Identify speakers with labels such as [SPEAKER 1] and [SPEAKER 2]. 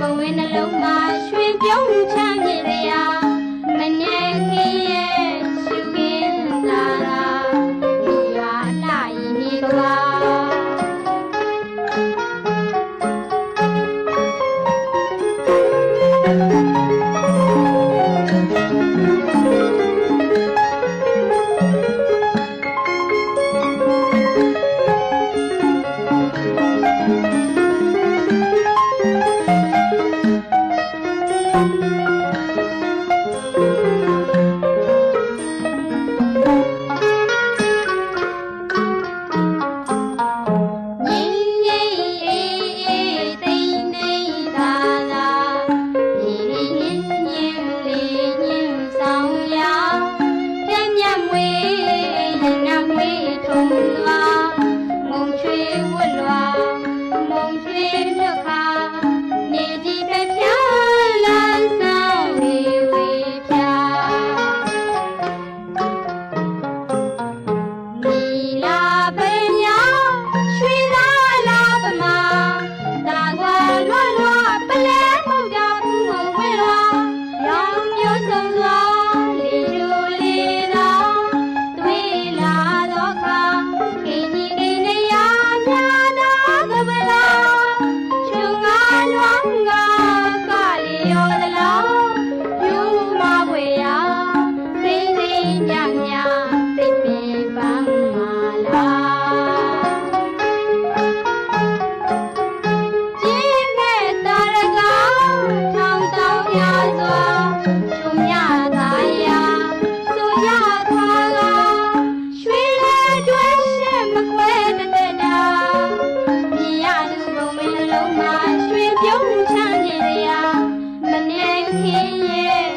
[SPEAKER 1] ဘဝနှလုံးမှာရွှင်ပြုံးချမ်းမြေရာမနေခင် မ 天也。